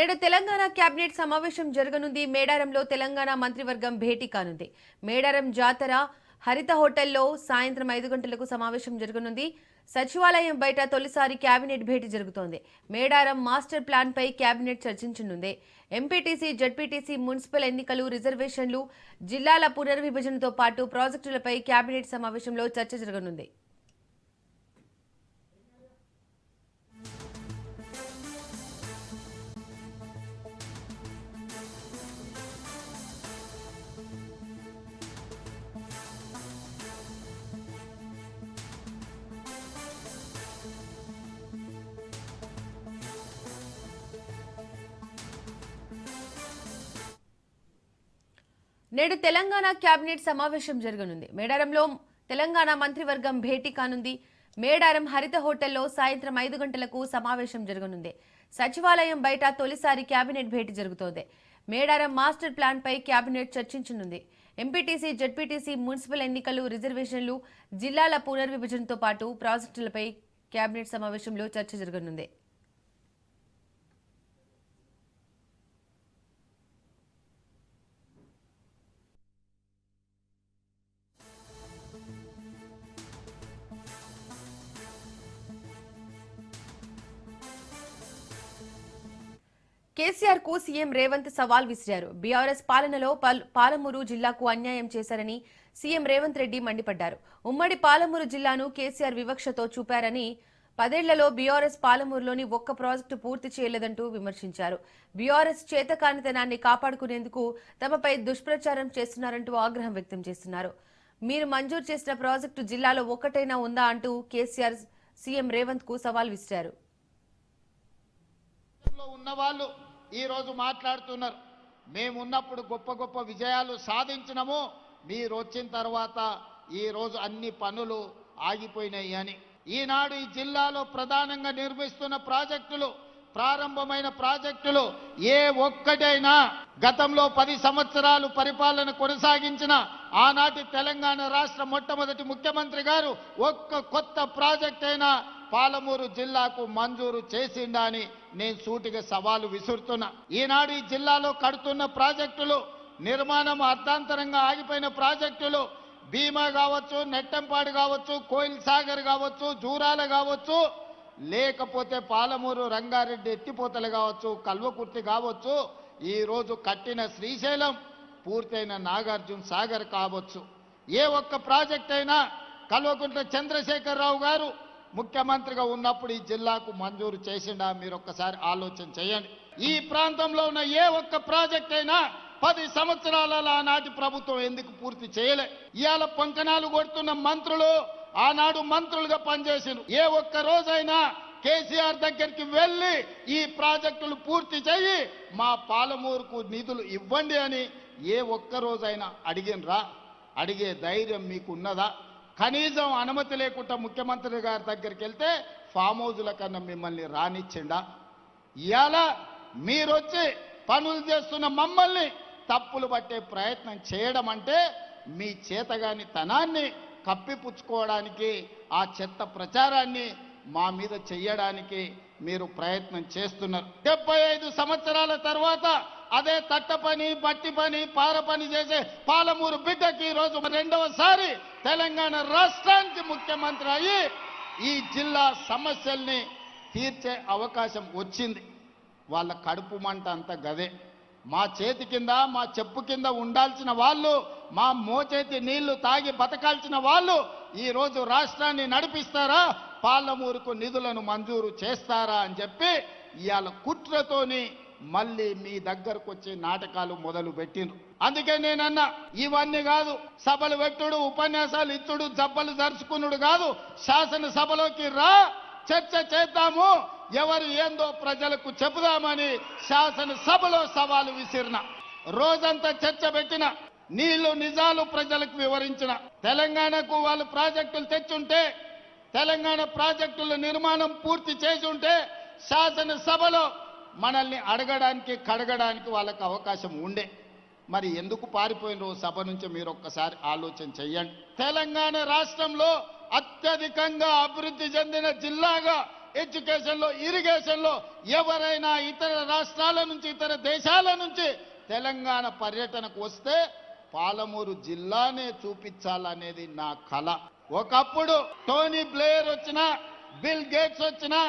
నేడు తెలంగాణ కేబినెట్ సమావేశం జరగనుంది. మేడారంలో తెలంగాణ మంత్రివర్గం భేటీ కానుంది. మేడారం జాతర హరిత హోటల్లో సాయంత్రం ఐదు గంటలకు సమావేశం జరగనుంది. సచివాలయం బయట తొలిసారి కేబినెట్ భేటీ జరుగుతోంది. మేడారం మాస్టర్ ప్లాన్పై కేబినెట్ చర్చించనుంది. ఎంపీటీసీ జడ్పీటీసీ మున్సిపల్ ఎన్నికలు రిజర్వేషన్లు జిల్లాల పునర్విభజనతో పాటు ప్రాజెక్టులపై కేబినెట్ సమావేశంలో చర్చ జరగనుంది. నేడు తెలంగాణ కేబినెట్ సమావేశం జరగనుంది. మేడారంలో తెలంగాణ మంత్రివర్గం భేటీ కానుంది. మేడారం హరిత హోటల్లో సాయంత్రం ఐదు గంటలకు సమావేశం జరగనుంది. సచివాలయం బయట తొలిసారి కేబినెట్ భేటీ జరుగుతోంది. మేడారం మాస్టర్ ప్లాన్పై కేబినెట్ చర్చించనుంది. ఎంపీటీసీ జడ్పీటీసీ మున్సిపల్ ఎన్నికలు రిజర్వేషన్లు జిల్లాల పునర్విభజనతో పాటు ప్రాజెక్టులపై కేబినెట్ సమావేశంలో చర్చ జరగనుంది. కేసీఆర్కు సీఎం రేవంత్ సవాల్ విసిరారు. బీఆర్ఎస్ పాలనలో పాలమూరు జిల్లాకు అన్యాయం చేశారని సీఎం రేవంత్ రెడ్డి మండిపడ్డారు. ఉమ్మడి పాలమూరు జిల్లాను కేసీఆర్ వివక్షతో చూపారని పదేళ్ళలో బీఆర్ఎస్ పాలమూరులోని ఒక్క ప్రాజెక్టు పూర్తి చేయలేదంటూ విమర్శించారు. బీఆర్ఎస్ చేతకానితనాన్ని కాపాడుకునేందుకు తమపై దుష్ప్రచారం చేస్తున్నారంటూ ఆగ్రహం వ్యక్తం చేస్తున్నారు. మీరు మంజూరు చేసిన ప్రాజెక్టు జిల్లాలో ఒక్కటైనా ఉందా అంటూ కేసీఆర్ సీఎం రేవంత్కు సవాల్ విసిరారు. లో ఉన్నవాళ్ళు ఈరోజు ఈ రోజు మాట్లాడుతున్నారు. మేము ఉన్నప్పుడు గొప్ప గొప్ప విజయాలు సాధించినము. మీరు వచ్చిన తర్వాత ఈ రోజు అన్ని పనులు ఆగిపోయినాయి అని. ఈనాడు ఈ జిల్లాలో ప్రధానంగా నిర్మిస్తున్న ప్రాజెక్టులు ప్రారంభమైన ప్రాజెక్టులు ఏ ఒక్కటైనా గతంలో పది సంవత్సరాలు పరిపాలన కొనసాగించిన ఆనాటి తెలంగాణ రాష్ట్ర మొట్టమొదటి ముఖ్యమంత్రి గారు ఒక్క కొత్త ప్రాజెక్ట్ అయినా పాలమూరు జిల్లాకు మంజూరు చేసిండని అని నేను సూటిగా సవాలు విసురుతున్నా. ఈనాడు ఈ జిల్లాలో కడుతున్న ప్రాజెక్టులు నిర్మాణం అర్ధాంతరంగా ఆగిపోయిన ప్రాజెక్టులు భీమా కావచ్చు నెట్టంపాడు కావచ్చు కోయిల్ సాగర్ కావచ్చు జూరాల కావచ్చు లేకపోతే పాలమూరు రంగారెడ్డి ఎత్తిపోతలు కావచ్చు కల్వకుర్తి కావచ్చు ఈరోజు కట్టిన శ్రీశైలం పూర్తయిన నాగార్జున సాగర్ కావచ్చు. ఏ ఒక్క ప్రాజెక్ట్ అయినా కల్వకుంట్ల చంద్రశేఖరరావు గారు ముఖ్యమంత్రిగా ఉన్నప్పుడు ఈ జిల్లాకు మంజూరు చేసిండా? మీరు ఒక్కసారి ఆలోచన చేయండి. ఈ ప్రాంతంలో ఉన్న ఏ ఒక్క ప్రాజెక్ట్ అయినా పది సంవత్సరాల ఆనాటి ప్రభుత్వం ఎందుకు పూర్తి చేయలే? ఇవాళ పొంకనాలు కొడుతున్న మంత్రులు ఆనాడు మంత్రులుగా పనిచేసారు ఏ ఒక్క రోజైనా కేసీఆర్ దగ్గరికి వెళ్ళి ఈ ప్రాజెక్టులు పూర్తి చేయి మా పాలమూరుకు నిధులు ఇవ్వండి అని ఏ ఒక్క రోజైనా అడిగినరా అడిగే ధైర్యం మీకు ఉన్నదా కనీసం అనుమతి లేకుండా ముఖ్యమంత్రి గారి దగ్గరికి వెళ్తే ఫామ్ హౌజుల కన్నా మిమ్మల్ని రానిచ్చిండా? ఇవాళ మీరొచ్చి పనులు చేస్తున్న మమ్మల్ని తప్పులు పట్టే ప్రయత్నం చేయడం అంటే మీ చేతగాని తనాన్ని కప్పిపుచ్చుకోవడానికి ఆ చెత్త ప్రచారాన్ని మా మీద చెయ్యడానికి మీరు ప్రయత్నం చేస్తున్నారు. డెబ్బై ఐదు సంవత్సరాల తర్వాత అదే తట్ట పని బట్టి పని పార పని చేసే పాలమూరు బిడ్డకి ఈరోజు రెండవసారి తెలంగాణ రాష్ట్రానికి ముఖ్యమంత్రి అయ్యి ఈ జిల్లా సమస్యల్ని తీర్చే అవకాశం వచ్చింది. వాళ్ళ కడుపు మంట అంత గదే. మా చేతి కింద మా చెప్పు కింద ఉండాల్సిన వాళ్ళు మా మోచేతి నీళ్ళు తాగి బతకాల్సిన వాళ్ళు ఈరోజు రాష్ట్రాన్ని నడిపిస్తారా? పాలమూరుకు నిధులను మంజూరు చేస్తారా అని చెప్పి ఇవాళ కుట్రతోని మళ్ళీ మీ దగ్గరకు వచ్చే నాటకాలు మొదలు పెట్టిండ్రు. అందుకే నేనన్నా ఇవన్నీ కాదు సభలు పెట్టుడు ఉపన్యాసాలు ఇచ్చుడు జబ్బలు జరుచుకునుడు కాదు శాసనసభలోకి రా చర్చ చేద్దాము ఎవరు ఏందో ప్రజలకు చెబుదామని శాసనసభలో సవాలు విసిరిన. రోజంతా చర్చ పెట్టిన నీళ్ళు నిజాలు ప్రజలకు వివరించిన. తెలంగాణకు వాళ్ళు ప్రాజెక్టులు తెచ్చుంటే తెలంగాణ ప్రాజెక్టుల నిర్మాణం పూర్తి చేసి ఉంటే శాసనసభలో మనల్ని అడగడానికి కడగడానికి వాళ్ళకి అవకాశం ఉండే. మరి ఎందుకు పారిపోయినరు సభ నుంచి మీరు ఒక్కసారి ఆలోచన చెయ్యండి. తెలంగాణ రాష్ట్రంలో అత్యధికంగా అభివృద్ధి చెందిన జిల్లాగా ఎడ్యుకేషన్లో ఇరిగేషన్లో ఎవరైనా ఇతర రాష్ట్రాల నుంచి ఇతర దేశాల నుంచి తెలంగాణ పర్యటనకు వస్తే పాలమూరు జిల్లానే చూపించాలనేది నా కళ ఒకప్పుడు టోనీ బ్లేయర్ వచ్చినా బిల్ గేట్స్ వచ్చినా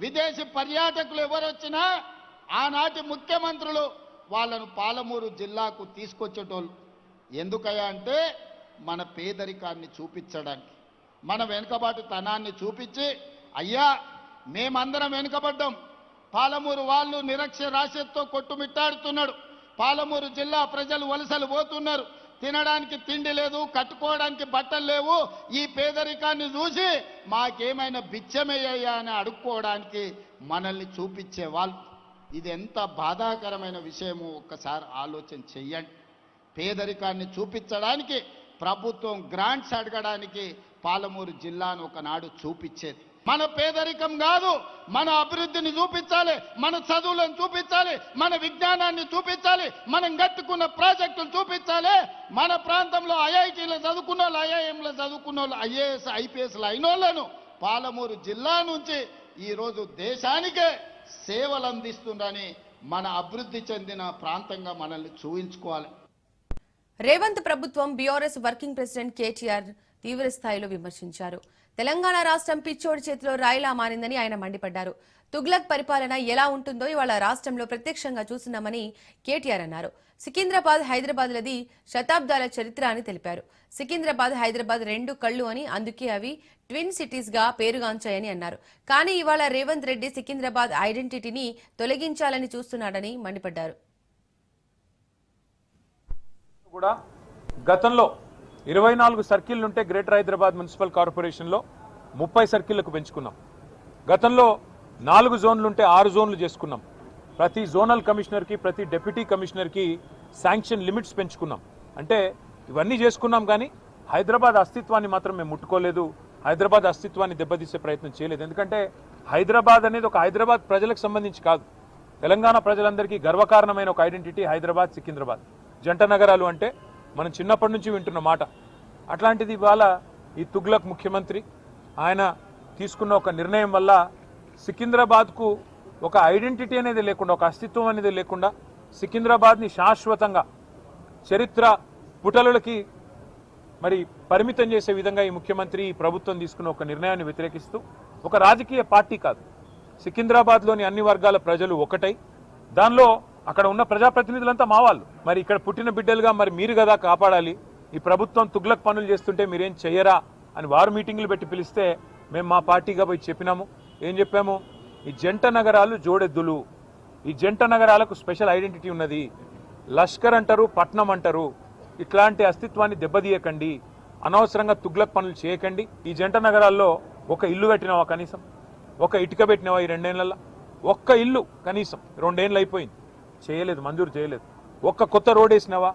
విదేశీ పర్యాటకులు ఎవరు వచ్చినా ఆనాటి ముఖ్యమంత్రులు వాళ్ళను పాలమూరు జిల్లాకు తీసుకొచ్చేటోళ్ళు. ఎందుకయ్యా అంటే మన పేదరికాన్ని చూపించడానికి మన వెనుకబాటు తనాన్ని చూపించి అయ్యా మేమందరం వెనుకబడ్డాం. పాలమూరు వాళ్ళు నిరక్షరాస్యతతో కొట్టుమిట్టాడుతున్నాడు. పాలమూరు జిల్లా ప్రజలు వలసలు పోతున్నారు. తినడానికి తిండి లేదు కట్టుకోవడానికి బట్టలు లేవు ఈ పేదరికాన్ని చూసి మాకేమైనా బిచ్చమయ్యా అని అడుక్కోవడానికి మనల్ని చూపించే వాళ్ళు. ఇది ఎంత బాధాకరమైన విషయము ఒక్కసారి ఆలోచన చెయ్యండి. పేదరికాన్ని చూపించడానికి ప్రభుత్వం గ్రాంట్స్ అడగడానికి పాలమూరు జిల్లాను ఒకనాడు చూపించేది. మన పేదరికం కాదు మన అభివృద్ధిని చూపించాలి మన చదువులను చూపించాలి మన విజ్ఞానాన్ని చూపించాలి మనం కట్టుకున్న ప్రాజెక్టులు చూపించాలి. మన ప్రాంతంలో ఐఐటీలో చదువుకున్న వాళ్ళు ఐఐఎంలో చదువుకున్న వాళ్ళు ఐఏఎస్ ఐపీఎస్లు అయిన వాళ్ళను పాలమూరు జిల్లా నుంచి ఈరోజు దేశానికే సేవలు అందిస్తుండని మన అభివృద్ధి చెందిన ప్రాంతంగా మనల్ని చూపించుకోవాలి రేవంత్ ప్రభుత్వం బీఆర్ఎస్ వర్కింగ్ ప్రెసిడెంట్ కేటీఆర్ తీవ్ర స్థాయిలో విమర్శించారు. తెలంగాణ రాష్ట్రం పిచ్చోడి చేతిలో రాయిలా మారిందని ఆయన మండిపడ్డారు. తుగ్లక్ పరిపాలన ఎలా ఉంటుందో ఇవాళ రాష్ట్రంలో ప్రత్యక్షంగా చూస్తున్నామని కేటీఆర్ అన్నారు. సికింద్రాబాద్ హైదరాబాద్లది శతాబ్దాల చరిత్ర అని తెలిపారు. సికింద్రాబాద్ హైదరాబాద్ రెండు కళ్ళు అని అందుకే అవి ట్విన్ సిటీస్గా పేరుగాంచాయని అన్నారు. కానీ ఇవాళ రేవంత్ రెడ్డి సికింద్రాబాద్ ఐడెంటిటీని తొలగించాలని చూస్తున్నాడని మండిపడ్డారు. కూడా గతంలో ఇరవై నాలుగు సర్కిల్ ఉంటే గ్రేటర్ హైదరాబాద్ మున్సిపల్ కార్పొరేషన్లో ముప్పై సర్కిళ్ళకు పెంచుకున్నాం. గతంలో నాలుగు జోన్లు ఉంటే ఆరు జోన్లు చేసుకున్నాం. ప్రతి జోనల్ కమిషనర్కి ప్రతి డెప్యూటీ కమిషనర్కి శాంక్షన్ లిమిట్స్ పెంచుకున్నాం. అంటే ఇవన్నీ చేసుకున్నాం కానీ హైదరాబాద్ అస్తిత్వాన్ని మాత్రం మేము ముట్టుకోలేదు. హైదరాబాద్ అస్తిత్వాన్ని దెబ్బతీసే ప్రయత్నం చేయలేదు. ఎందుకంటే హైదరాబాద్ అనేది ఒక హైదరాబాద్ ప్రజలకు సంబంధించి కాదు. తెలంగాణ ప్రజలందరికీ గర్వకారణమైన ఒక ఐడెంటిటీ హైదరాబాద్ సికింద్రాబాద్. జంట నగరాలు అంటే మనం చిన్నప్పటి నుంచి వింటున్న మాట. అట్లాంటిది ఇవాళ ఈ తుగ్లక్ ముఖ్యమంత్రి ఆయన తీసుకున్న ఒక నిర్ణయం వల్ల సికింద్రాబాద్కు ఒక ఐడెంటిటీ అనేది లేకుండా ఒక అస్తిత్వం అనేది లేకుండా సికింద్రాబాద్ని శాశ్వతంగా చరిత్ర పుటలకి మరి పరిమితం చేసే విధంగా ఈ ముఖ్యమంత్రి ఈ ప్రభుత్వం తీసుకున్న ఒక నిర్ణయాన్ని వ్యతిరేకిస్తూ ఒక రాజకీయ పార్టీ కాదు. సికింద్రాబాద్లోని అన్ని వర్గాల ప్రజలు ఒకటై. దానిలో అక్కడ ఉన్న ప్రజాప్రతినిధులంతా మా వాళ్ళు. మరి ఇక్కడ పుట్టిన బిడ్డలుగా మరి మీరు కదా కాపాడాలి. ఈ ప్రభుత్వం తుగ్లక్ పనులు చేస్తుంటే మీరేం చెయ్యరా అని వారు మీటింగులు పెట్టి పిలిస్తే మేము మా పార్టీగా పోయి చెప్పినాము. ఏం చెప్పాము? ఈ జంట నగరాలు జోడెద్దులు. ఈ జంట నగరాలకు స్పెషల్ ఐడెంటిటీ ఉన్నది. లష్కర్ అంటారు పట్నం అంటారు. ఇట్లాంటి అస్తిత్వాన్ని దెబ్బతీయకండి. అనవసరంగా తుగ్లక్ పనులు చేయకండి. ఈ జంట నగరాల్లో ఒక ఇల్లు కట్టినావా కనీసం? ఒక ఇటుక పెట్టినావా ఈ రెండేళ్ళలో ఒక్క ఇల్లు కనీసం. రెండేళ్ళు అయిపోయింది. చేయలేదు మంజూరు చేయలేదు. ఒక్క కొత్త రోడ్ వేసినావా?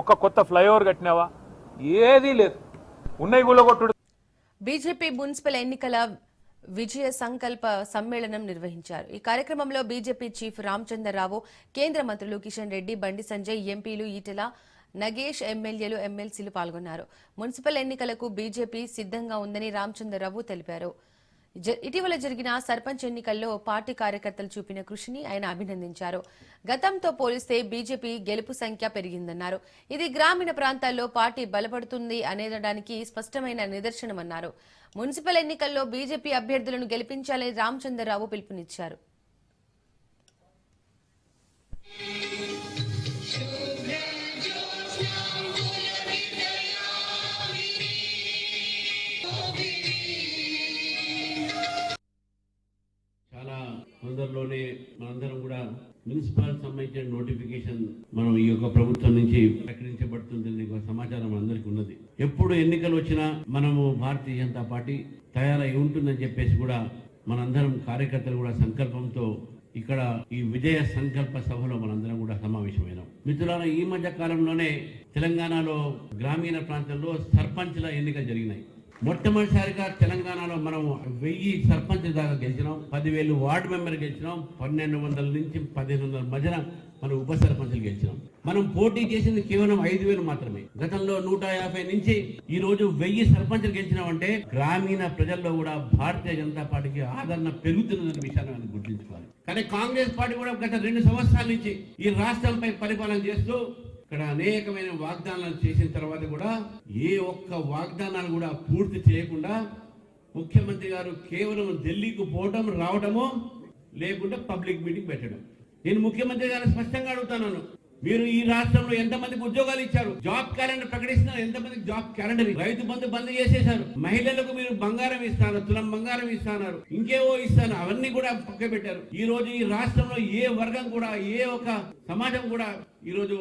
ఒక్క కొత్త ఫ్లైఓవర్ కట్టినావా? ఏదీ లేదు. ఉన్నాయి గుల్లగొట్టుడు. బీజేపీ మున్సిపల్ ఎన్నికల విజయ సంకల్ప సమ్మేళనం నిర్వహించారు. ఈ కార్యక్రమంలో బీజేపీ చీఫ్ రామచంద్రరావు కేంద్ర మంత్రులు కిషన్ రెడ్డి బండి సంజయ్ ఎంపీలు ఈటెల నగేష్ ఎమ్మెల్యేలు ఎమ్మెల్సీలు పాల్గొన్నారు. మున్సిపల్ ఎన్నికలకు బీజేపీ సిద్ధంగా ఉందని రామచంద్రరావు తెలిపారు. ఇటీవల జరిగిన సర్పంచ్ ఎన్నికల్లో పార్టీ కార్యకర్తలు చూపిన కృషిని ఆయన అభినందించారు. గతంతో పోలిస్తే బీజేపీ గెలుపు సంఖ్య పెరిగిందన్నారు. ఇది గ్రామీణ ప్రాంతాల్లో పార్టీ బలపడుతుంది అనేదానికి స్పష్టమైన నిదర్శనమన్నారు. మున్సిపల్ ఎన్నికల్లో బీజేపీ అభ్యర్థులను గెలిపించాలని రామచంద్రరావు పిలుపునిచ్చారు. తొందరలోనే మనందరం కూడా మున్సిపల్ సంబంధించిన నోటిఫికేషన్ మనం ఈ యొక్క ప్రభుత్వం నుంచి ప్రకటించబడుతుందని ఒక సమాచారం అందరికీ ఉన్నది. ఎప్పుడు ఎన్నికలు వచ్చినా మనము భారతీయ జనతా పార్టీ తయారై ఉంటుందని చెప్పేసి కూడా మనందరం కార్యకర్తలు కూడా సంకల్పంతో ఇక్కడ ఈ విజయ సంకల్ప సభలో మనందరం కూడా సమావేశమైనాం. మిత్రులారా ఈ మధ్య కాలంలోనే తెలంగాణలో గ్రామీణ ప్రాంతాల్లో సర్పంచ్ల ఎన్నికలు జరిగినాయి. మొట్టమొదటిసారిగా తెలంగాణలో మనం వెయ్యి సర్పంచ్ దాకా గెలిచినాం పదివేలు వార్డు మెంబర్ గెలిచినాం పన్నెండు వందల నుంచి పదిహేను వందల మధ్యన మనం ఉప సర్పంచులు గెలిచినాం. మనం పోటీ చేసింది కేవలం ఐదు వేలు మాత్రమే. గతంలో నూట యాభై నుంచి ఈ రోజు వెయ్యి సర్పంచులు గెలిచినామంటే గ్రామీణ ప్రజల్లో కూడా భారతీయ జనతా పార్టీకి ఆదరణ పెరుగుతున్నదనే విషయాన్ని మనం గుర్తుంచుకోవాలి. కానీ కాంగ్రెస్ పార్టీ కూడా గత రెండు సంవత్సరాల నుంచి ఈ రాష్ట్రంపై పరిపాలన చేస్తూ ఇక్కడ అనేకమైన వాగ్దానాలు చేసిన తర్వాత కూడా ఏ ఒక్క వాగ్దానాలు కూడా పూర్తి చేయకుండా ముఖ్యమంత్రి గారు కేవలం ఢిల్లీకి పోవడం రావడము లేకుంటే పబ్లిక్ మీటింగ్ పెట్టడం. నేను ముఖ్యమంత్రి గారు స్పష్టంగా అడుగుతున్నాను. మీరు ఈ రాష్ట్రంలో ఎంతమందికి ఉద్యోగాలు ఇచ్చారు? జాబ్ క్యాలెండర్ ప్రకటిస్తున్నారు. ఎంతమందికి జాబ్ క్యాలెండర్ రైతు బంధు బంద్ చేసేశారు. మహిళలకు మీరు బంగారం ఇస్తున్నారు తులం బంగారం ఇస్తున్నారు ఇంకేవో ఇస్తాను అవన్నీ కూడా పక్క పెట్టారు. ఈ రోజు ఈ రాష్ట్రంలో ఏ వర్గం కూడా ఏ ఒక సమాజం కూడా ఈరోజు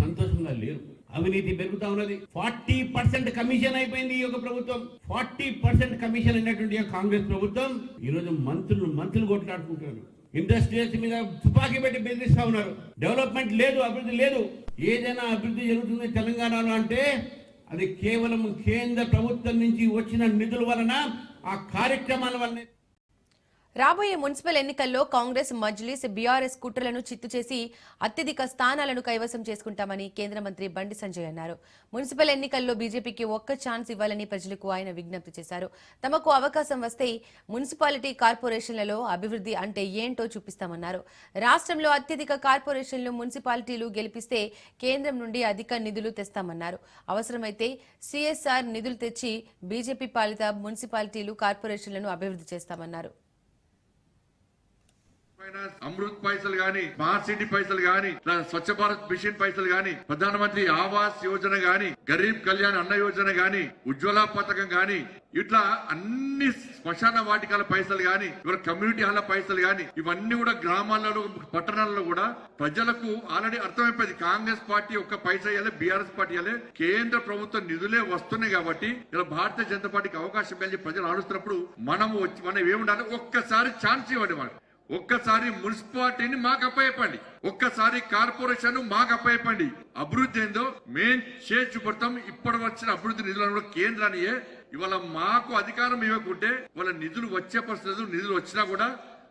సంతోషంగా లేరు. అవినీతి పెరుగుతా ఉన్నది. ఫార్టీ పర్సెంట్ కమిషన్ అయిపోయింది ఈ యొక్క ప్రభుత్వం. ఫార్టీ పర్సెంట్ కమిషన్ అయినటువంటి కాంగ్రెస్ ప్రభుత్వం ఈ రోజు మంత్రులు మంత్రులు కొట్లాడుకుంటున్నారు. ఇండస్ట్రీస్ మీద తుపాకీ పెట్టి బెదిరిస్తా ఉన్నారు. డెవలప్మెంట్ లేదు అభివృద్ధి లేదు. ఏదైనా అభివృద్ధి జరుగుతుంది తెలంగాణలో అంటే అది కేవలం కేంద్ర ప్రభుత్వం నుంచి వచ్చిన నిధుల వలన ఆ కార్యక్రమాల వల్లనే రాబోయే మున్సిపల్ ఎన్నికల్లో కాంగ్రెస్ మజ్లిస్ బీఆర్ఎస్ కుట్రలను చిత్తు చేసి అత్యధిక స్థానాలను కైవసం చేసుకుంటామని కేంద్ర మంత్రి బండి సంజయ్ అన్నారు. మున్సిపల్ ఎన్నికల్లో బీజేపీకి ఒక్క ఛాన్స్ ఇవ్వాలని ప్రజలకు ఆయన విజ్ఞప్తి చేశారు. తమకు అవకాశం వస్తే మున్సిపాలిటీ కార్పొరేషన్లలో అభివృద్ధి అంటే ఏంటో చూపిస్తామన్నారు. రాష్ట్రంలో అత్యధిక కార్పొరేషన్లు మున్సిపాలిటీలు గెలిపిస్తే కేంద్రం నుండి అధిక నిధులు తెస్తామన్నారు. అవసరమైతే సిఎస్ఆర్ నిధులు తెచ్చి బీజేపీ పాలిత మున్సిపాలిటీలు కార్పొరేషన్లను అభివృద్ధి చేస్తామన్నారు. ఫైనాన్స్ అమృత్ పైసలు గాని స్మార్ట్ సిటీ పైసలు గాని స్వచ్ఛ భారత్ మిషన్ పైసలు గాని ప్రధానమంత్రి ఆవాస్ యోజన గాని గరీబ్ కళ్యాణ్ అన్న యోజన గాని ఉజ్వల పథకం గాని ఇట్లా అన్ని శ్మశాన వాటికల పైసలు గాని ఇవాళ కమ్యూనిటీ హాల్ పైసలు గాని ఇవన్నీ కూడా గ్రామాలలో పట్టణాలలో కూడా ప్రజలకు ఆల్రెడీ అర్థమైపోయింది. కాంగ్రెస్ పార్టీ ఒక్క పైసా ఇవ్వాలి బీఆర్ఎస్ పార్టీ ఇవ్వాలి కేంద్ర ప్రభుత్వ నిధులే వస్తున్నాయి కాబట్టి ఇలా భారతీయ జనతా పార్టీకి అవకాశం ఇవ్వాలి ప్రజలు ఆడుస్తున్నప్పుడు మనము వచ్చి మనం ఏముండాలి? ఒక్కసారి ఛాన్స్ ఇవ్వండి మనకు ఒక్కసారి మున్సిపాలిటీని మాకు అప్పయపండి ఒక్కసారి కార్పొరేషన్ మాకు అప్పయపండి అభివృద్ధి ఏందో మేం చేసి చూపెడతాం ఇప్పటి వచ్చిన అభివృద్ధి నిధులను కేంద్రానియే ఇవాళ మాకు అధికారం ఇవ్వకుంటే వాళ్ళ నిధులు వచ్చే పరిస్థితులు నిధులు వచ్చినా కూడా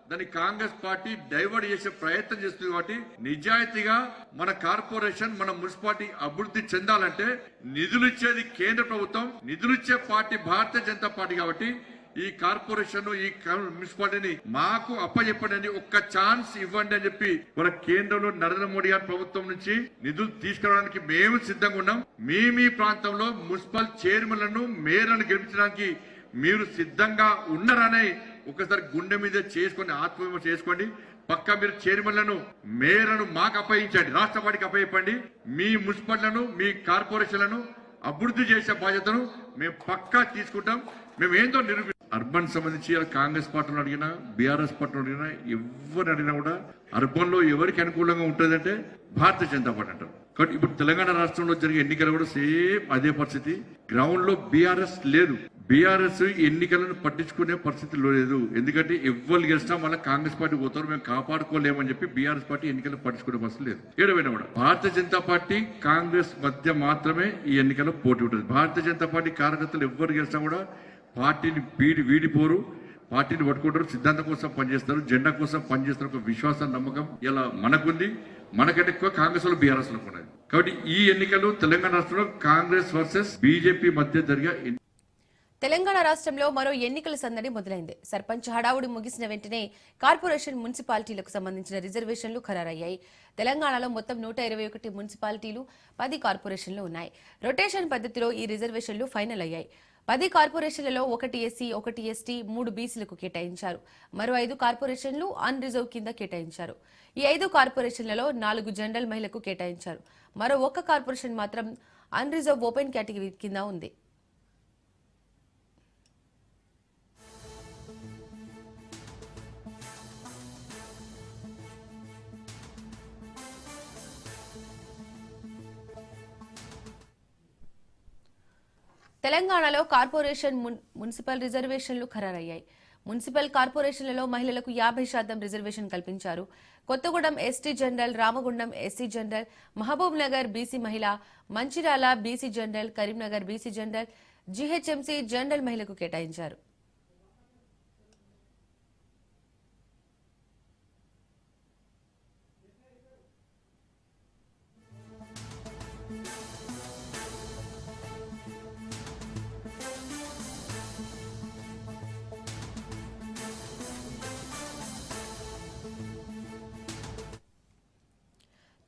దాన్ని కాంగ్రెస్ పార్టీ డైవర్ట్ చేసే ప్రయత్నం చేస్తుంది కాబట్టి నిజాయితీగా మన కార్పొరేషన్ మన మున్సిపాలిటీ అభివృద్ధి చెందాలంటే నిధులు ఇచ్చేది కేంద్ర ప్రభుత్వం నిధులు ఇచ్చే పార్టీ భారతీయ జనతా పార్టీ కాబట్టి ఈ కార్పొరేషన్ ఈ మున్సిపాలిటీని మాకు అప్పచెప్పండి ఒక్క ఛాన్స్ ఇవ్వండి అని చెప్పి మన కేంద్రంలో నరేంద్ర మోడీ గారి ప్రభుత్వం నుంచి నిధులు తీసుకురావడానికి మేము సిద్ధంగా ఉన్నాం. మీ మీ ప్రాంతంలో మున్సిపల్ చైర్మన్లను మేయర్లను గెలిపించడానికి మీరు సిద్ధంగా ఉన్నారనే ఒకసారి గుండె మీద చేసుకొని ఆత్మవిమర్శ చేసుకోండి. పక్క మీరు చైర్మన్లను మేయర్లను మాకు అప్పగించండి. రాష్ట్ర వాడికి అప్పగించండి మీ మున్సిపల్లను మీ కార్పొరేషన్లను అభివృద్ధి చేసే బాధ్యతను మేము పక్కా తీసుకుంటాం. మేము ఏందో నిరూపి అర్బన్ సంబంధించి కాంగ్రెస్ పార్టీని అడిగినా బీఆర్ఎస్ పార్టీని అడిగినా ఎవరు అడిగినా కూడా అర్బన్లో ఎవరికి అనుకూలంగా ఉంటుందంటే భారతీయ జనతా పార్టీ అంటారు. కాబట్టి ఇప్పుడు తెలంగాణ రాష్ట్రంలో జరిగే ఎన్నికలు కూడా సేమ్ అదే పరిస్థితి. గ్రౌండ్లో బీఆర్ఎస్ లేదు. బీఆర్ఎస్ ఎన్నికలను పట్టించుకునే పరిస్థితి లేదు. ఎందుకంటే ఎవ్వరు గెలిచినా మళ్ళీ కాంగ్రెస్ పార్టీ పోతారు మేము కాపాడుకోలేమని చెప్పి బీఆర్ఎస్ పార్టీ ఎన్నికలు పట్టించుకునే పరిస్థితి లేదు. ఏడవైనా కూడా భారతీయ జనతా పార్టీ కాంగ్రెస్ మధ్య మాత్రమే ఈ ఎన్నికల్లో పోటీ ఉంటుంది. భారతీయ జనతా పార్టీ కార్యకర్తలు ఎవ్వరు గెలిచినా కూడా పార్టీని వీడి వీడిపోరు పార్టీని పట్టుకుంటారు సిద్ధాంతం కోసం పనిచేస్తారు జెండా కోసం పనిచేస్తారు ఒక విశ్వాసం నమ్మకం ఇలా మనకుంది. మనకంటే ఎక్కువ కాంగ్రెస్లో బీఆర్ఎస్లో ఉన్నది కాబట్టి ఈ ఎన్నికలు తెలంగాణ రాష్ట్రంలో కాంగ్రెస్ వర్సెస్ బీజేపీ మధ్య జరిగే తెలంగాణ రాష్ట్రంలో మరో ఎన్నికల సందడి మొదలైంది. సర్పంచ్ హడావుడి ముగిసిన వెంటనే కార్పొరేషన్ మున్సిపాలిటీలకు సంబంధించిన రిజర్వేషన్లు ఖరారయ్యాయి. తెలంగాణలో మొత్తం నూట ఇరవై ఒకటి మున్సిపాలిటీలు పది కార్పొరేషన్లు ఉన్నాయి. రొటేషన్ పద్ధతిలో ఈ రిజర్వేషన్లు ఫైనల్ అయ్యాయి. పది కార్పొరేషన్లలో ఒకటి ఎస్సీ ఒకటి ఎస్టీ మూడు బీసీలకు కేటాయించారు. మరో ఐదు కార్పొరేషన్లు అన్ రిజర్వ్ కింద కేటాయించారు. ఈ ఐదు కార్పొరేషన్లలో నాలుగు జనరల్ మహిళకు కేటాయించారు. మరో ఒక్క కార్పొరేషన్ మాత్రం అన్ రిజర్వ్ ఓపెన్ కేటగిరీ కింద ఉంది. తెలంగాణలో కార్పొరేషన్ మున్- మున్సిపల్ రిజర్వేషన్లు ఖరారయ్యాయి. మున్సిపల్ కార్పొరేషన్లలో మహిళలకు యాభై శాతం రిజర్వేషన్ కల్పించారు. Kothagudem ST general Ramagundam SC general Mahabub Nagar BC మహిళ Mancherial BC general Karimnagar BC general GHMC general మహిళకు కేటాయించారు.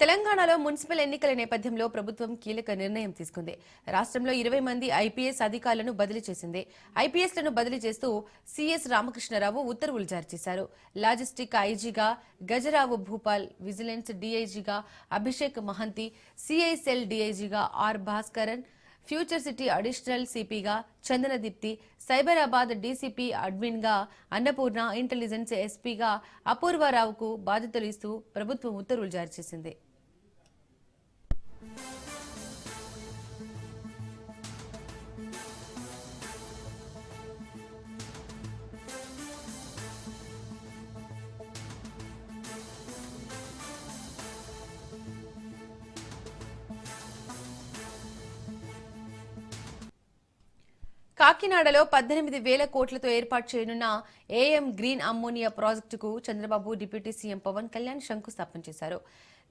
తెలంగాణలో మున్సిపల్ ఎన్నికల నేపథ్యంలో ప్రభుత్వం కీలక నిర్ణయం తీసుకుంది. రాష్ట్రంలో ఇరవై మంది ఐపీఎస్ అధికారులను బదిలీ చేసింది. ఐపీఎస్లను బదిలీ చేస్తూ సీఎస్ రామకృష్ణరావు ఉత్తర్వులు జారీ చేశారు. లాజిస్టిక్ ఐజీగా గజరావు భూపాల్ విజిలెన్స్ డీఐజీగా Abhishek Mohanty CI cell డీఐజీగా R Bhaskaran future city additional సిపిగా Chandanadeepti Cyberabad DCP అడ్మిన్గా అన్నపూర్ణ ఇంటెలిజెన్స్ ఎస్పీగా అపూర్వారావుకు బాధ్యతలు ఇస్తూ ప్రభుత్వం ఉత్తర్వులు జారీ చేసింది. కాకినాడలో పద్దెనిమిది వేల కోట్లతో ఏర్పాటు చేయనున్న ఏఎం గ్రీన్ అమ్మోనియా ప్రాజెక్టుకు చంద్రబాబు డిప్యూటీ సీఎం పవన్ కళ్యాణ్ శంకుస్థాపన చేశారు.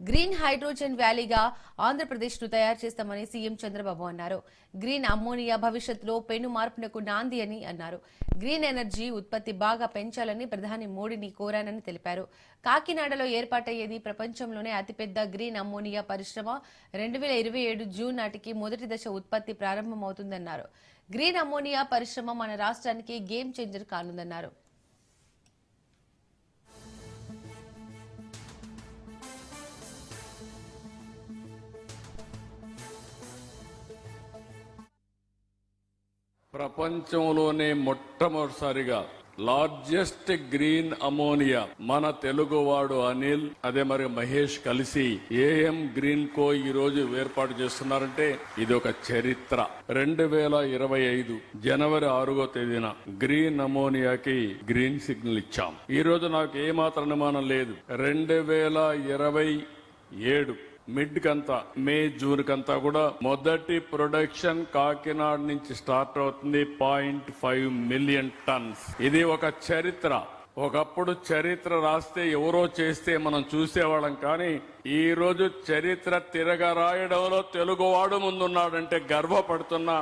గ్రీన్ హైడ్రోజన్ వ్యాలీగా ఆంధ్రప్రదేశ్ను తయారు చేస్తామని సీఎం చంద్రబాబు అన్నారు. గ్రీన్ అమ్మోనియా భవిష్యత్తులో పెను మార్పునకు నాంది అని అన్నారు. గ్రీన్ ఎనర్జీ ఉత్పత్తి బాగా పెంచాలని ప్రధాని మోడీని కోరానని తెలిపారు. కాకినాడలో ఏర్పాటయ్యేది ప్రపంచంలోనే అతిపెద్ద గ్రీన్ అమ్మోనియా పరిశ్రమ. రెండు వేల ఇరవై ఏడు జూన్ నాటికి మొదటి దశ ఉత్పత్తి ప్రారంభమవుతుందన్నారు. గ్రీన్ అమ్మోనియా పరిశ్రమ మన రాష్ట్రానికి గేమ్ చేంజర్ కానుందన్నారు. ప్రపంచంలోనే మొట్టమొదటిసారిగా లార్జెస్ట్ గ్రీన్ అమోనియా మన తెలుగువాడు అనిల్ అదే మరి మహేష్ కలిసి ఏఎం గ్రీన్ కో ఈ రోజు ఏర్పాటు చేస్తున్నారంటే ఇది ఒక చరిత్ర. రెండు వేల ఇరవై ఐదు జనవరి ఆరుగో తేదీన గ్రీన్ అమోనియాకి గ్రీన్ సిగ్నల్ ఇచ్చాం. ఈ రోజు నాకు ఏమాత్రం అనుమానం లేదు. రెండు వేల ఇరవై ఏడు మిడ్ కంతా మే జూన్ కంతా కూడా మొదటి ప్రొడక్షన్ కాకినాడ నుంచి స్టార్ట్ అవుతుంది పాయింట్ ఫైవ్ మిలియన్ టన్స్. ఇది ఒక చరిత్ర. ఒకప్పుడు చరిత్ర రాస్తే ఎవరో చేస్తే మనం చూసేవాళ్ళం కానీ ఈ రోజు చరిత్ర తిరగ రాయడంలో తెలుగువాడు ముందున్నాడంటే గర్వపడుతున్నా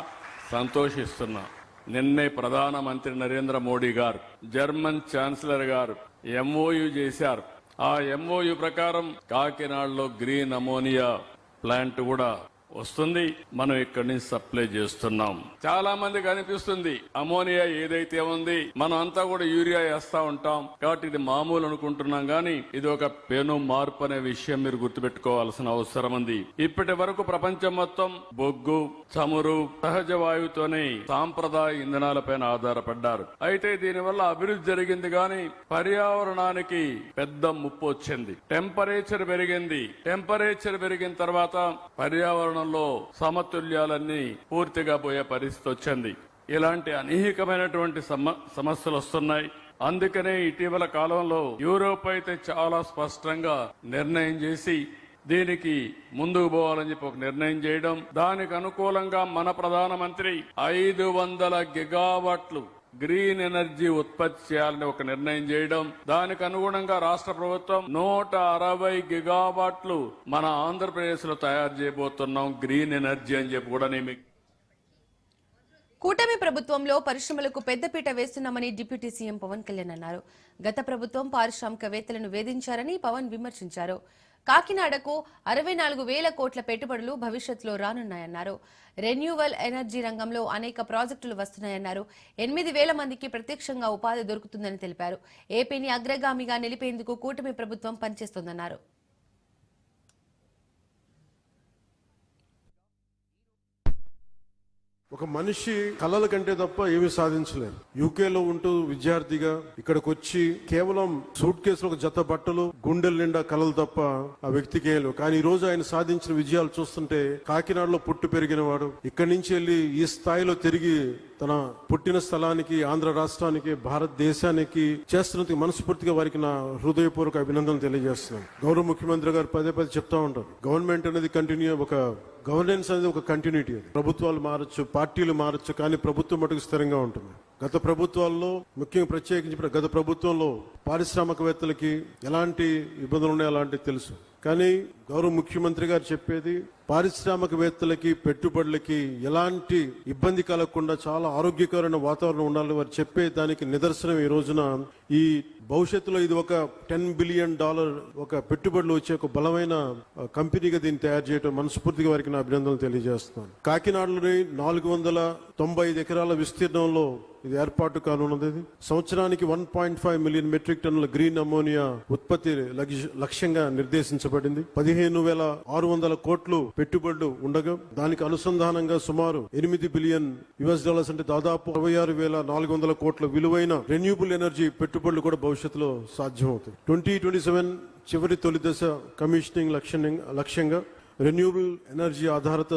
సంతోషిస్తున్నా. నిన్నే ప్రధానమంత్రి నరేంద్ర మోడీ గారు జర్మన్ ఛాన్సలర్ గారు ఎంఓయు చేశారు. ఆ ఎంఓయు ప్రకారం కాకినాడలో గ్రీన్ అమోనియా ప్లాంట్ కూడా వస్తుంది. మనం ఇక్కడి నుంచి సప్లై చేస్తున్నాం. చాలా మందికి అనిపిస్తుంది అమోనియా ఏదైతే ఉంది మనం అంతా కూడా యూరియా వేస్తా ఉంటాం. కాబట్టి ఇది మామూలు అనుకుంటున్నాం కానీ ఇది ఒక పెను మార్పు అనే విషయం మీరు గుర్తుపెట్టుకోవాల్సిన అవసరం ఉంది. ఇప్పటి వరకు ప్రపంచం మొత్తం బొగ్గు చమురు సహజ వాయువుతోనే సాంప్రదాయ ఇంధనాలపైన ఆధారపడ్డారు. అయితే దీనివల్ల అభివృద్ధి జరిగింది గాని పర్యావరణానికి పెద్ద ముప్పు వచ్చింది. టెంపరేచర్ పెరిగింది. టెంపరేచర్ పెరిగిన తర్వాత పర్యావరణం పర్యావరణంలో సమతుల్యాలన్నీ పూర్తిగా పోయే పరిస్థితి వచ్చింది. ఇలాంటి అనేకమైనటువంటి సమ సమస్యలు వస్తున్నాయి. అందుకనే ఇటీవల కాలంలో యూరోప్ అయితే చాలా స్పష్టంగా నిర్ణయం చేసి దీనికి ముందుకు పోవాలని చెప్పి ఒక నిర్ణయం చేయడం దానికి అనుకూలంగా మన ప్రధానమంత్రి ఐదు వందల గిగావాట్లు గ్రీన్ ఎనర్జీ ఉత్పత్తి చేయాలని ఒక నిర్ణయం చేయడం దానికి అనుగుణంగా రాష్ట్ర ప్రభుత్వం నూట అరవై గిగావాట్లు మన ఆంధ్రప్రదేశ్లో తయారు చేయబోతున్నాం గ్రీన్ ఎనర్జీ అని చెప్పి కూడా నేను కూటమి ప్రభుత్వంలో పరిశ్రమలకు పెద్దపీట వేస్తున్నామని డిప్యూటీ సీఎం పవన్ కళ్యాణ్ అన్నారు. గత ప్రభుత్వం పారిశ్రామికవేత్తలను వేధించారని పవన్ విమర్శించారు. కాకినాడకు అరవై నాలుగు వేల కోట్ల పెట్టుబడులు భవిష్యత్తులో రానున్నాయన్నారు. రెన్యూవల్ ఎనర్జీ రంగంలో అనేక ప్రాజెక్టులు వస్తున్నాయన్నారు. ఎనిమిది వేల మందికి ప్రత్యక్షంగా ఉపాధి దొరుకుతుందని తెలిపారు. ఏపీని అగ్రగామిగా నిలిపేందుకు కూటమి ప్రభుత్వం పనిచేస్తోందన్నారు. ఒక మనిషి కళల కంటే తప్ప ఏమి సాధించలేదు యూకేలో ఉంటూ విద్యార్థిగా ఇక్కడికి వచ్చి కేవలం సూట్ కేసులో ఒక జత బట్టలు గుండెల నిండా కళలు తప్ప ఆ వ్యక్తికి లేవు. కానీ ఈ రోజు ఆయన సాధించిన విజయాలు చూస్తుంటే కాకినాడలో పుట్టి పెరిగిన వాడు ఇక్కడి నుంచి వెళ్ళి ఈ స్థాయిలో తిరిగి తన పుట్టిన స్థలానికి ఆంధ్ర రాష్ట్రానికి భారతదేశానికి చేస్తున్నందుకు మనస్ఫూర్తిగా వారికి నా హృదయపూర్వక అభినందనలు తెలియజేస్తున్నాను. గౌరవ ముఖ్యమంత్రి గారు పదే పదే చెప్తా ఉంటారు. గవర్నమెంట్ అనేది కంటిన్యూ ఒక గవర్నెన్స్ అనేది ఒక కంటిన్యూటీ ప్రభుత్వాలు మారచ్చు పార్టీలు మారచ్చు కానీ ప్రభుత్వం మటుకు స్థిరంగా ఉంటుంది. గత ప్రభుత్వాల్లో ముఖ్యంగా ప్రత్యేకించి గత ప్రభుత్వంలో పారిశ్రామికవేత్తలకి ఎలాంటి ఇబ్బందులు ఉన్నాయో అలాంటివి తెలుసు. కానీ గౌరవ ముఖ్యమంత్రి గారు చెప్పేది పారిశ్రామికవేత్తలకి పెట్టుబడులకి ఎలాంటి ఇబ్బంది కలగకుండా చాలా ఆరోగ్యకరమైన వాతావరణం ఉండాలని వారు చెప్పే దానికి నిదర్శనం ఈ రోజున. ఈ భవిష్యత్తులో ఇది ఒక టెన్ బిలియన్ డాలర్ ఒక పెట్టుబడులు వచ్చే ఒక బలమైన కంపెనీగా దీన్ని తయారు చేయడం మనస్ఫూర్తిగా వారికి నా అభినందనలు తెలియజేస్తున్నాను. కాకినాడలోని నాలుగు వందల తొంభై ఐదు ఎకరాల విస్తీర్ణంలో ఇది ఏర్పాటు కానున్నది సంవత్సరానికి one point five million metric టన్నుల గ్రీన్ అమోనియా ఉత్పత్తి లక్ష్యంగా నిర్దేశించబడింది. పదిహేను వేల ఆరు వందల కోట్లు పెట్టుబడులు ఉండగా దానికి అనుసంధానంగా సుమారు ఎనిమిది బిలియన్ యుఎస్ డాలర్స్ అంటే దాదాపు అరవై ఆరు వేల నాలుగు వందల కోట్ల విలువైన రెన్యూబుల్ ఎనర్జీ పెట్టుబడులు కూడా భవిష్యత్తులో సాధ్యమవుతాయి. ట్వంటీ ట్వంటీ సెవెన్ చివరి తొలి దశ కమిషనింగ్ లక్ష్యంగా లక్ష్యంగా రెన్యూబుల్ ఎనర్జీ ఆధారిత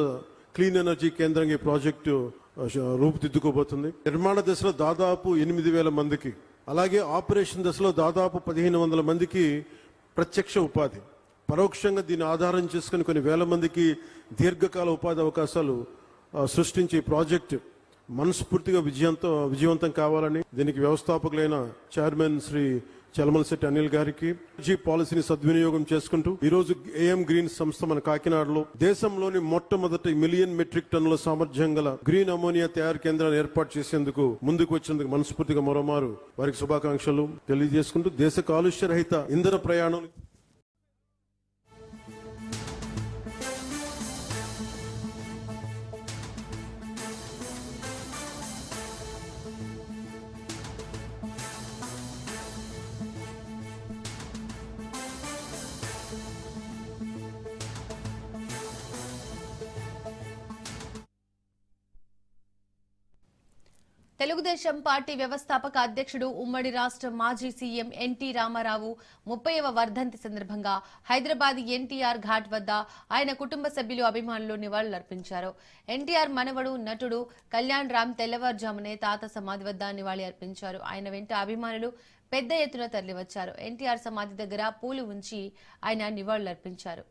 క్లీన్ ఎనర్జీ కేంద్రంగా ఈ ప్రాజెక్టు రూపుదిద్దుకోబోతుంది నిర్మాణ దశలో దాదాపు ఎనిమిది వేల మందికి అలాగే ఆపరేషన్ దశలో దాదాపు పదిహేను వందల మందికి ప్రత్యక్ష ఉపాధి. పరోక్షంగా దీన్ని ఆధారం చేసుకుని కొన్ని వేల మందికి దీర్ఘకాల ఉపాధి అవకాశాలు సృష్టించే ప్రాజెక్టు మనస్ఫూర్తిగా విజయంతో విజయవంతం కావాలని దీనికి వ్యవస్థాపకులైన చైర్మన్ శ్రీ చలమలశెట్టి అనిల్ గారికి జీ పాలసీని సద్వినియోగం చేసుకుంటూ ఈ రోజు ఏఎం గ్రీన్ సంస్థ మన కాకినాడలో దేశంలోని మొట్టమొదటి మిలియన్ మెట్రిక్ టన్నుల సామర్థ్యం గల గ్రీన్ అమోనియా తయారు కేంద్రాన్ని ఏర్పాటు చేసేందుకు ముందుకు వచ్చేందుకు మనస్ఫూర్తిగా మరోమారు వారికి శుభాకాంక్షలు తెలియజేసుకుంటూ దేశ కాలుష్య రహిత ఇంధన ప్రయాణం తెలుగుదేశం పార్టీ వ్యవస్థాపక అధ్యక్షుడు ఉమ్మడి రాష్ట్ర మాజీ సీఎం ఎన్టీ రామారావు ముప్పైవ వర్ధంతి సందర్భంగా హైదరాబాద్ ఎన్టీఆర్ ఘాట్ వద్ద ఆయన కుటుంబ సభ్యులు అభిమానులు నివాళులర్పించారు. ఎన్టీఆర్ మనవడు నటుడు కళ్యాణ్ రామ్ తెల్లవారుజామునే తాత సమాధి వద్ద నివాళి అర్పించారు ఆయన వెంట అభిమానులు పెద్ద ఎత్తున తరలివచ్చారు. ఎన్టీఆర్ సమాధి దగ్గర పూలు ఉంచి ఆయన నివాళులర్పించారు.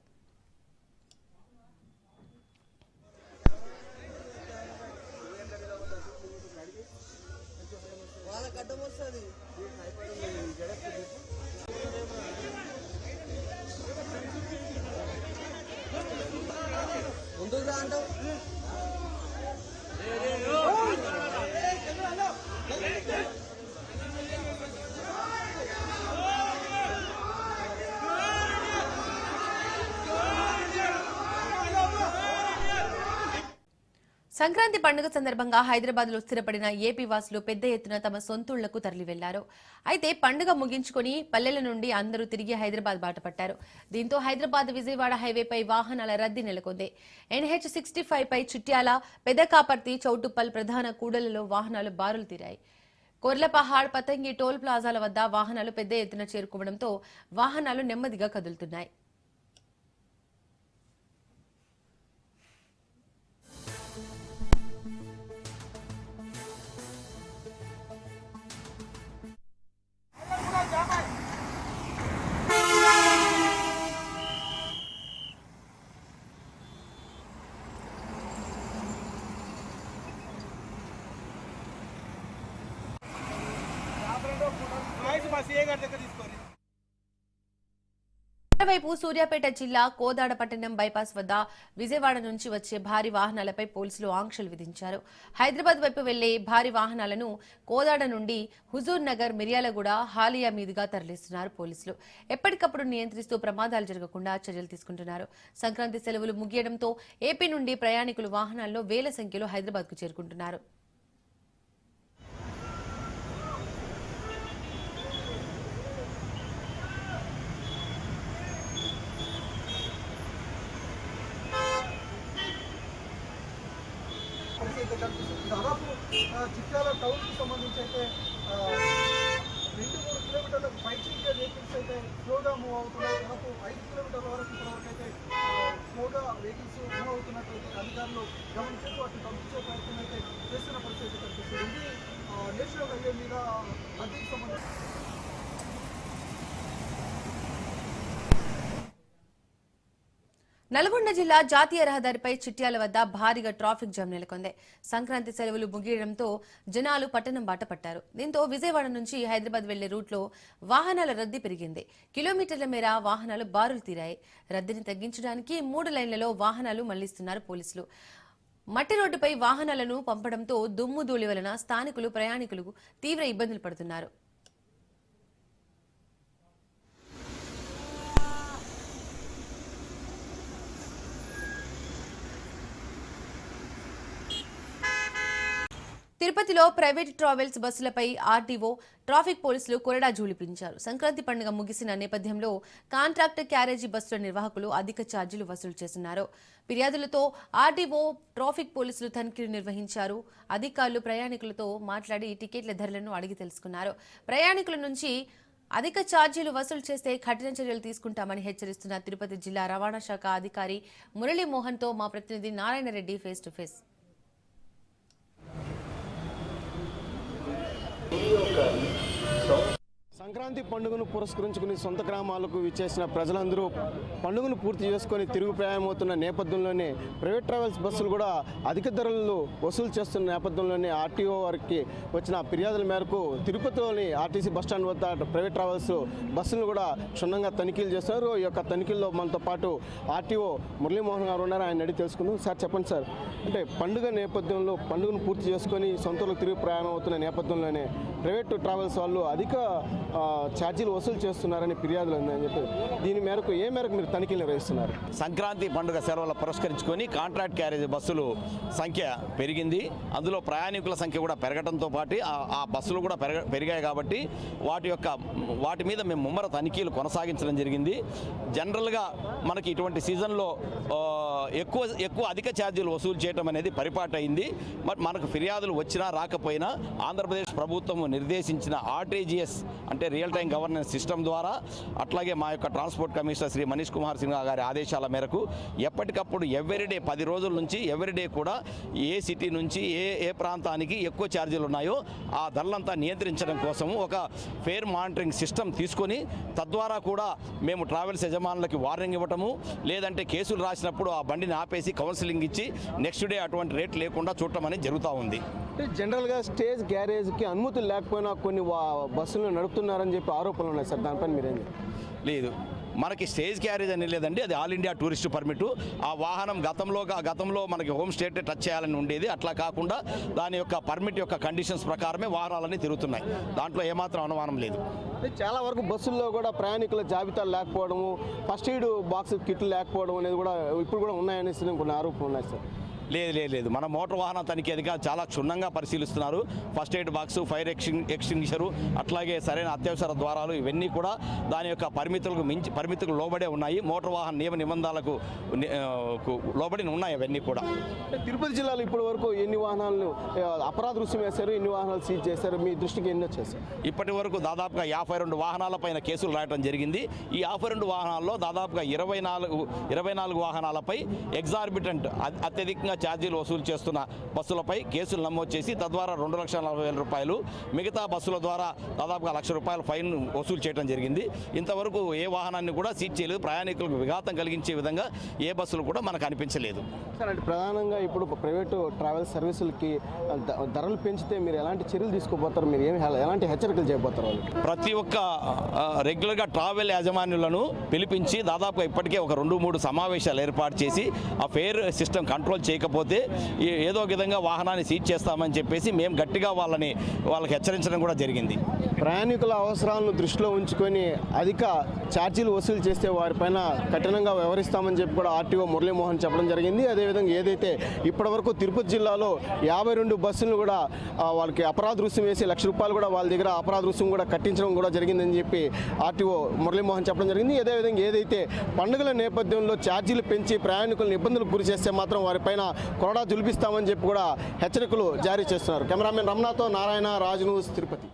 సంక్రాంతి పండుగ సందర్భంగా హైదరాబాద్లో స్థిరపడిన ఏపీ వాసులు పెద్ద ఎత్తున తమ సొంతూళ్ళకు తరలి వెళ్ళారు అయితే పండుగ ముగించుకొని పల్లెల నుండి అందరూ తిరిగి హైదరాబాద్ బాటపట్టారు దీంతో హైదరాబాద్ విజయవాడ హైవేపై వాహనాల రద్దీ నెలకొంది. ఎన్హెచ్ సిక్స్టీ ఫైవ్ పై చిట్యాల పెదకాపర్తి చౌటుప్పల్ ప్రధాన కూడలలో వాహనాలు బారులు తీరాయి. కొర్లపహాడ్ పతంగి టోల్ ప్లాజాల వద్ద వాహనాలు పెద్ద ఎత్తున చేరుకోవడంతో వాహనాలు నెమ్మదిగా కదులుతున్నాయి. మరోవైపు సూర్యాపేట జిల్లా కోదాడ పట్టణం బైపాస్ వద్ద విజయవాడ నుంచి వచ్చే భారీ వాహనాలపై పోలీసులు ఆంక్షలు విధించారు. హైదరాబాద్ వైపు వెళ్ళే భారీ వాహనాలను కోదాడ నుండి హుజూర్ నగర్ మిర్యాలగూడ హాలియా మీదుగా తరలిస్తున్నారు పోలీసులు. ఎప్పటికప్పుడు నియంత్రిస్తూ ప్రమాదాలు జరగకుండా చర్యలు తీసుకుంటున్నారు. సంక్రాంతి సెలవులు ముగియడంతో ఏపీ నుండి ప్రయాణికులు వాహనాల్లో వేల సంఖ్యలో హైదరాబాద్కు చేరుకుంటున్నారు. ఆ, చిట్యాల టౌన్కి సంబంధించి అయితే ఆ, రెండు మూడు కిలోమీటర్లకు బైకింగ్ వెహికల్స్ అయితే స్లోగా మూవ్ అవుతున్నాయి దాదాపు ఐదు కిలోమీటర్ల వరకు ఇప్పటివరకు అయితే ఆ, స్లోగా వెహికల్స్ మూవ్ అవుతున్నట్టు అయితే అధికారులు గమనించారు వాటిని పంపించే ప్రయత్నం అయితే చేస్తున్న పరిస్థితి కనిపిస్తుంది రద్దీకి సంబంధించి నల్గొండ జిల్లా జాతీయ రహదారిపై చిట్యాల వద్ద భారీగా ట్రాఫిక్ జామ్ నెలకొంది. సంక్రాంతి సెలవులు ముగియడంతో జనాలు పట్టణం బాట పట్టారు. దీంతో విజయవాడ నుంచి హైదరాబాద్ వెళ్ళే రూట్లో వాహనాల రద్దీ పెరిగింది. కిలోమీటర్ల మేర వాహనాలు బారులు తీరాయి. రద్దీని తగ్గించడానికి మూడు లైన్లలో వాహనాలు మళ్ళిస్తున్నారు పోలీసులు. మట్టి రోడ్డుపై వాహనాలను పంపడంతో దుమ్ము ధూళి వలన స్థానికులు ప్రయాణికులు తీవ్ర ఇబ్బందులు పడుతున్నారు. తిరుపతిలో ప్రైవేట్ ట్రావెల్స్ బస్సులపై ఆర్టీఓ ట్రాఫిక్ పోలీసులు కొరడా జూలిపించారు. సంక్రాంతి పండుగ ముగిసిన నేపథ్యంలో కాంట్రాక్ట్ క్యారేజీ బస్సుల నిర్వాహకులు అధిక ఛార్జీలు వసూలు చేస్తున్నారు. ఫిర్యాదులతో ఆర్టీఓ ట్రాఫిక్ పోలీసులు తనిఖీలు నిర్వహించారు. అధికారులు ప్రయాణికులతో మాట్లాడి టికెట్ల ధరలను అడిగి తెలుసుకున్నారు. ప్రయాణికుల నుంచి అధిక ఛార్జీలు వసూలు చేస్తే కఠిన చర్యలు తీసుకుంటామని హెచ్చరిస్తున్న తిరుపతి జిల్లా రవాణా శాఖ అధికారి మురళీమోహన్తో మా ప్రతినిధి Narayana Reddy face to face Tío Sankranti పండుగను పురస్కరించుకుని సొంత గ్రామాలకు విచ్చేసిన ప్రజలందరూ పండుగను పూర్తి చేసుకొని తిరుగు ప్రయాణమవుతున్న నేపథ్యంలోనే ప్రైవేట్ ట్రావెల్స్ బస్సులు కూడా అధిక ధరలు వసూలు చేస్తున్న నేపథ్యంలోనే ఆర్టీఓ వారికి వచ్చిన ఫిర్యాదుల మేరకు తిరుపతిలోని ఆర్టీసీ బస్టాండ్ వద్ద ప్రైవేట్ ట్రావెల్స్ బస్సులను కూడా క్షుణ్ణంగా తనిఖీలు చేస్తున్నారు ఈ యొక్క తనిఖీల్లో మనతో పాటు ఆర్టీఓ మురళీమోహన్ గారు ఉన్నారు. ఆయన అడిగి తెలుసుకుందాం. సార్ చెప్పండి సార్. అంటే పండుగ నేపథ్యంలో పండుగను పూర్తి చేసుకొని సొంతలో తిరుగు ప్రయాణం అవుతున్న నేపథ్యంలోనే ప్రైవేట్ ట్రావెల్స్ వాళ్ళు అధిక ఛార్జీలు వసూలు చేస్తున్నారని ఫిర్యాదులు ఉందని చెప్పి దీని మేరకు ఏ మేరకు మీరు తనిఖీలు నిర్వహిస్తున్నారు? సంక్రాంతి పండుగ సెలవులు పురస్కరించుకొని కాంట్రాక్ట్ క్యారేజ్ బస్సులు సంఖ్య పెరిగింది. అందులో ప్రయాణికుల సంఖ్య కూడా పెరగడంతో పాటు ఆ- బస్సులు కూడా పెరగ పెరిగాయి కాబట్టి వాటి యొక్క వాటి మీద మేము ముమ్మర తనిఖీలు కొనసాగించడం జరిగింది. జనరల్గా మనకి ఇటువంటి సీజన్లో ఎక్కువ ఎక్కువ అధిక ఛార్జీలు వసూలు చేయడం అనేది పరిపాటు అయింది. బట్ మనకు ఫిర్యాదులు వచ్చినా రాకపోయినా ఆంధ్రప్రదేశ్ ప్రభుత్వం నిర్దేశించిన ఆర్టీజీఎస్ అంటే రియల్ టైం గవర్నెన్స్ సిస్టమ్ ద్వారా అట్లాగే మా యొక్క ట్రాన్స్పోర్ట్ కమిషనర్ శ్రీ మనీష్ కుమార్ సింగ్ గారి ఆదేశాల మేరకు ఎప్పటికప్పుడు ఎవ్రీడే పది రోజుల నుంచి ఎవ్రీడే కూడా ఏ సిటీ నుంచి ఏ ఏ ప్రాంతానికి ఎక్కువ ఛార్జీలు ఉన్నాయో ఆ ధరలంతా నియంత్రించడం కోసం ఒక ఫేర్ మానిటరింగ్ సిస్టమ్ తీసుకొని తద్వారా కూడా మేము ట్రావెల్స్ యజమానులకి వార్నింగ్ ఇవ్వటము లేదంటే కేసులు రాసినప్పుడు ఆ బండిని ఆపేసి కౌన్సిలింగ్ ఇచ్చి నెక్స్ట్ డే అటువంటి రేట్ లేకుండా చూడటం అనేది జరుగుతూ ఉంది. జనరల్గా స్టేజ్ గ్యారేజ్కి అనుమతులు లేకపోయినా కొన్ని వా- నడుపుతున్నారు? నడుపుతున్నారని చెప్పి ఆరోపణలు ఉన్నాయి సార్. దానిపైన మీరేం? లేదు. మనకి స్టేజ్ క్యారేజ్ అని లేదండి. అది ఆల్ ఇండియా టూరిస్ట్ పర్మిట్. ఆ వాహనం గతంలో గతంలో మనకి హోమ్ స్టేట్ టచ్ చేయాలని ఉండేది. అట్లా కాకుండా దాని యొక్క పర్మిట్ యొక్క కండిషన్స్ ప్రకారమే వాహనాలన్నీ తిరుగుతున్నాయి. దాంట్లో ఏమాత్రం అనుమానం లేదు. చాలా వరకు బస్సుల్లో కూడా ప్రయాణికుల జాబితాలు లేకపోవడము ఫస్ట్ ఎయిడ్ బాక్స్ కిట్లు లేకపోవడం అనేది కూడా ఇప్పుడు కూడా ఉన్నాయనేసి కొన్ని ఆరోపణలు ఉన్నాయి సార్. లేదు లేదు లేదు. మన మోటార్ వాహన తనిఖీ అధికారులు చాలా క్షుణ్ణంగా పరిశీలిస్తున్నారు. ఫస్ట్ ఎయిడ్ బాక్స్ ఫైర్ ఎక్స్టింగ్ ఎక్స్టింగ్షరు అట్లాగే సరైన అత్యవసర ద్వారాలు ఇవన్నీ కూడా దాని యొక్క పరిమితులకు మించి పరిమితులకు లోబడే ఉన్నాయి. మోటార్ వాహన నియమ నిబంధనలకు లోబడి ఉన్నాయి అవన్నీ కూడా. తిరుపతి జిల్లాలో ఇప్పటి వరకు ఎన్ని వాహనాలను ఆ, అపరాధ రుసుము వేశారు ఎన్ని వాహనాలు సీజ్ చేశారు మీ దృష్టికి ఎన్ని వచ్చాయి సార్ ఇప్పటి వరకు దాదాపుగా యాభై రెండు వాహనాలపైన కేసులు రాయడం జరిగింది. ఈ యాభై రెండు వాహనాల్లో దాదాపుగా ఇరవై నాలుగు ఇరవై నాలుగు వాహనాలపై ఎగ్జార్బిటెంట్ అ- అత్యధికంగా ఛార్జీలు వసూలు చేస్తున్న బస్సులపై కేసులు నమోదు చేసి తద్వారా రెండు లక్షల నలభై వేల రూపాయలు మిగతా బస్సుల ద్వారా దాదాపుగా లక్ష రూపాయల ఫైన్ వసూలు చేయడం జరిగింది. ఇంతవరకు ఏ వాహనాన్ని కూడా సీజ్ చేయలేదు. ప్రయాణికులకు విఘాతం కలిగించే విధంగా ఏ బస్సులు కూడా మనకు అనిపించలేదు. ప్రధానంగా ఇప్పుడు ప్రైవేటు ట్రావెల్ సర్వీసులకి ధరలు పెంచితే మీరు ఎలాంటి చర్యలు తీసుకోబోతారు? మీరు ఏమి ఎలాంటి హెచ్చరికలు చేయబోతారు ప్రతి ఒక్క రెగ్యులర్గా ట్రావెల్ యాజమాన్యులను పిలిపించి దాదాపుగా ఇప్పటికే ఒక రెండు మూడు సమావేశాలు ఏర్పాటు చేసి ఆ ఫేర్ సిస్టమ్ కంట్రోల్ చేయకపోతే ఏదో ఒక విధంగా వాహనాన్ని సీజ్ చేస్తామని చెప్పేసి మేము గట్టిగా వాళ్ళని వాళ్ళకి హెచ్చరించడం కూడా జరిగింది. ప్రయాణికుల అవసరాలను దృష్టిలో ఉంచుకొని అధిక ఛార్జీలు వసూలు చేస్తే వారిపైన కఠినంగా వ్యవహరిస్తామని చెప్పి కూడా ఆర్టీఓ మురళీమోహన్ చెప్పడం జరిగింది. అదేవిధంగా ఏదైతే ఇప్పటివరకు తిరుపతి జిల్లాలో యాభై రెండు బస్సులను కూడా వాళ్ళకి అపరాధ రుసుము వేసి లక్ష రూపాయలు కూడా వాళ్ళ దగ్గర అపరాధ రుసుము కూడా కట్టించడం కూడా జరిగిందని చెప్పి ఆర్టీఓ మురళీమోహన్ చెప్పడం జరిగింది. అదేవిధంగా ఏదైతే పండుగల నేపథ్యంలో ఛార్జీలు పెంచి ప్రయాణికులను ఇబ్బందులకు గురి చేస్తే మాత్రం వారిపైన కొరడా జులిపిస్తామని చెప్పి కూడా హెచ్చరికలు జారీ చేస్తున్నారు. కెమెరామెన్ రమణతో నారాయణ రాజు న్యూస్ తిరుపతి.